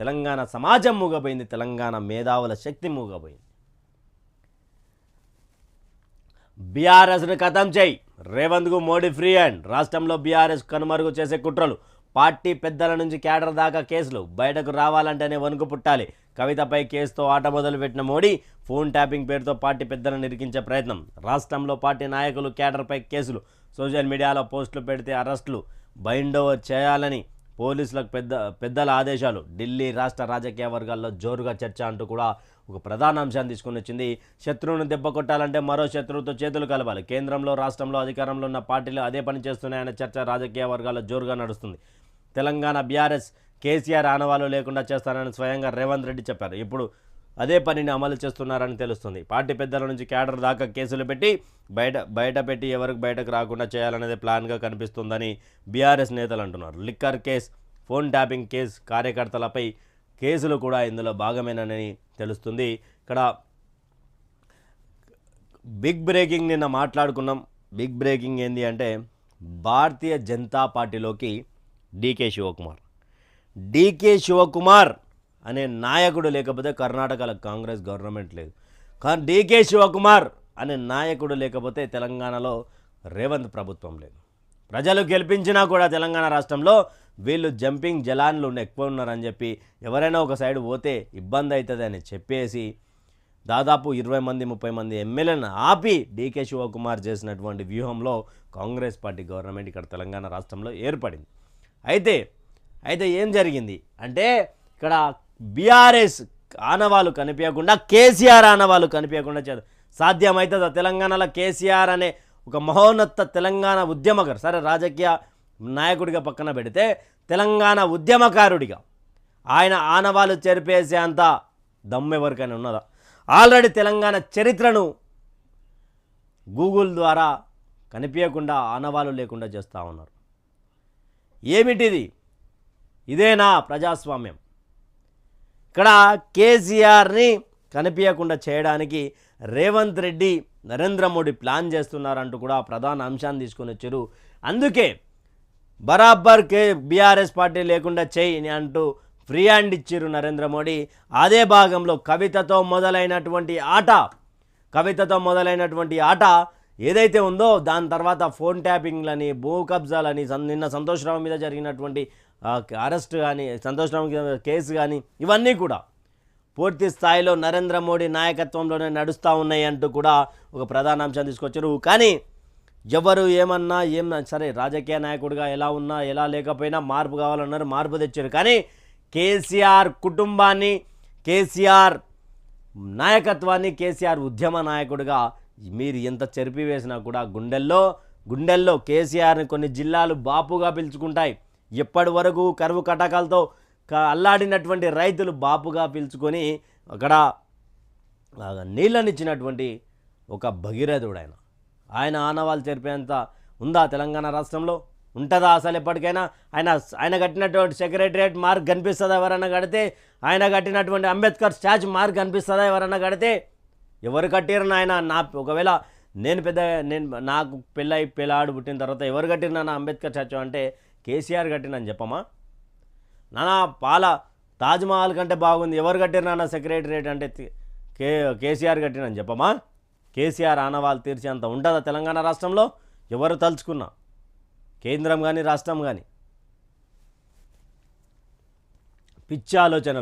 తెలంగాణ సమాజం మూగపోయింది తెలంగాణ మేధావుల శక్తి మూగపోయింది బీఆర్ఎస్ను ఖతం చేయి. రేవంత్కు మోడీ ఫ్రీ అండ్ రాష్ట్రంలో బీఆర్ఎస్ కనుమరుగు చేసే కుట్రలు. పార్టీ పెద్దల నుంచి కేడర్ దాకా కేసులు. బయటకు రావాలంటేనే వణుకు పుట్టాలి. కవితపై కేసుతో ఆట మొదలుపెట్టిన మోడీ ఫోన్ ట్యాపింగ్ పేరుతో పార్టీ పెద్దలను నిరికించే ప్రయత్నం. రాష్ట్రంలో పార్టీ నాయకులు కేడర్పై కేసులు. సోషల్ మీడియాలో పోస్టులు పెడితే అరెస్టులు. బైండోవర్ చేయాలని పోలీసులకు పెద్ద పెద్దల ఆదేశాలు. ఢిల్లీ రాష్ట్ర రాజకీయ వర్గాల్లో జోరుగా చర్చ అంటూ కూడా ఒక ప్రధాన అంశాన్ని తీసుకుని వచ్చింది. శత్రువును దెబ్బ కొట్టాలంటే మరో శత్రువుతో చేతులు కలపాలి. కేంద్రంలో రాష్ట్రంలో అధికారంలో ఉన్న పార్టీలు అదే పని చేస్తున్నాయనే చర్చ రాజకీయ వర్గాల్లో జోరుగా నడుస్తుంది. తెలంగాణ బీఆర్ఎస్ కేసీఆర్ ఆనవాళ్ళు లేకుండా చేస్తానని స్వయంగా రేవంత్ రెడ్డి చెప్పారు. ఇప్పుడు అదే పనిని అమలు చేస్తున్నారని తెలుస్తుంది. పార్టీ పెద్దల నుంచి క్యాడర్ దాకా కేసులు పెట్టి బయట బయట పెట్టి ఎవరికి బయటకు రాకుండా చేయాలనేది ప్లాన్గా కనిపిస్తుందని బీఆర్ఎస్ నేతలు అంటున్నారు. Liquor case phone tapping case కార్యకర్తలపై కేసులు కూడా ఇందులో భాగమేనని తెలుస్తుంది. ఇక్కడ బిగ్ బ్రేకింగ్ నిన్న మాట్లాడుకున్నాం. బిగ్ బ్రేకింగ్ ఏంది అంటే భారతీయ జనతా పార్టీలోకి డీకే శివకుమార్. డీకే శివకుమార్ అనే నాయకుడు లేకపోతే కర్ణాటకలో కాంగ్రెస్ గవర్నమెంట్ లేదు. కానీ డీకే శివకుమార్ అనే నాయకుడు లేకపోతే తెలంగాణలో రేవంత్ ప్రభుత్వం లేదు. ప్రజలు గెలిపించినా కూడా తెలంగాణ రాష్ట్రంలో వీళ్ళు జంపింగ్ జలాన్లు ఎక్కువ ఉన్నారని చెప్పి ఎవరైనా ఒక సైడ్ పోతే ఇబ్బంది అవుతుంది అని చెప్పేసి దాదాపు ఇరవై మంది ముప్పై మంది ఎమ్మెల్యేలను ఆపి డీకే శివకుమార్ చేసినటువంటి వ్యూహంలో కాంగ్రెస్ పార్టీ గవర్నమెంట్ ఇక్కడ తెలంగాణ రాష్ట్రంలో ఏర్పడింది. అయితే అయితే ఏం జరిగింది? అంటే ఇక్కడ బీఆర్ఎస్ ఆనవాళ్ళు కనిపించకుండా కేసీఆర్ ఆనవాళ్ళు కనిపించకుండా చేద్దాం సాధ్యమవుతుందా తెలంగాణలో కేసీఆర్ అనే ఒక మహోన్నత తెలంగాణ ఉద్యమకారు సరే రాజకీయ నాయకుడిగా పక్కన పెడితే తెలంగాణ ఉద్యమకారుడిగా ఆయన ఆనవాళ్ళు చెరిపేసే అంత దమ్ము ఎవరికైనా ఉన్నదా? ఆల్రెడీ తెలంగాణ చరిత్రను గూగుల్ ద్వారా కనిపించకుండా ఆనవాళ్ళు లేకుండా చేస్తూ ఉన్నారు. ఏమిటిది? ఇదేనా ప్రజాస్వామ్యం? ఇక్కడ కేసీఆర్ని కనిపించకుండా చేయడానికి రేవంత్ రెడ్డి నరేంద్ర మోడీ ప్లాన్ చేస్తున్నారంటూ కూడా ప్రధాన అంశాన్ని తీసుకొని వచ్చారు. అందుకే బరాబర్ కే బీఆర్ఎస్ పార్టీ లేకుండా చేయని అంటూ ఫ్రీ హ్యాండ్ ఇచ్చారు నరేంద్ర మోడీ. అదే భాగంలో కవితతో మొదలైనటువంటి ఆట కవితతో మొదలైనటువంటి ఆట ఏదైతే ఉందో దాని తర్వాత ఫోన్ ట్యాపింగ్లని భూ కబ్జాలని నిన్న సంతోషరావు మీద జరిగినటువంటి అరెస్ట్ కానీ సంతోష్ కేసు కానీ ఇవన్నీ కూడా పూర్తి స్థాయిలో నరేంద్ర మోడీ నాయకత్వంలోనే నడుస్తూ ఉన్నాయి అంటూ కూడా ఒక ప్రధాన అంశం తీసుకొచ్చారు. కానీ ఎవరు ఏమన్నా ఏం సరే రాజకీయ నాయకుడిగా ఎలా ఉన్నా ఎలా లేకపోయినా మార్పు కావాలన్నారు మార్పు తెచ్చారు. కానీ కేసీఆర్ కుటుంబాన్ని కేసీఆర్ నాయకత్వాన్ని కేసీఆర్ ఉద్యమ నాయకుడిగా మీరు ఎంత చెరిపి వేసినా కూడా గుండెల్లో గుండెల్లో కేసీఆర్ని కొన్ని జిల్లాలు బాపుగా పిలుచుకుంటాయి. ఇప్పటి వరకు కరువు కటకాలతో క- అల్లాడినటువంటి రైతులు బాపుగా పిలుచుకొని అక్కడ నీళ్ళనిచ్చినటువంటి ఒక భగీరథుడు ఆయన ఆయన ఆనవాళ్ళు చెరిపేంత ఉందా తెలంగాణ రాష్ట్రంలో? ఉంటుందా అసలు ఎప్పటికైనా? ఆయన ఆయన కట్టినటువంటి సెక్రటరియట్ మార్క్ కనిపిస్తుందా ఎవరన్నా కడితే? ఆయన కట్టినటువంటి అంబేద్కర్ స్టాచ్యూ మార్క్ కనిపిస్తుందా ఎవరన్నా కడితే? ఎవరు కట్టిరు నాయన? నా ఒకవేళ నేను పెద్ద నేను నాకు పెళ్ళై పిల్లాడు పుట్టిన తర్వాత ఎవరు కట్టిరు నా అంబేద్కర్ స్టాచ్యూ అంటే? కేసీఆర్ కట్టినని చెప్పమా? నానా పాల తాజ్మహల్ కంటే బాగుంది. ఎవరు కట్టారు నాన్న సెక్రటరేట్ అంటే కే కేసీఆర్ కట్టినని చెప్పమా? కేసీఆర్ ఆనవాళ్ళు తీర్చేంత ఉంటుందా తెలంగాణ రాష్ట్రంలో? ఎవరు తలుచుకున్నా? కేంద్రం కానీ రాష్ట్రం కానీ పిచ్చి ఆలోచనలు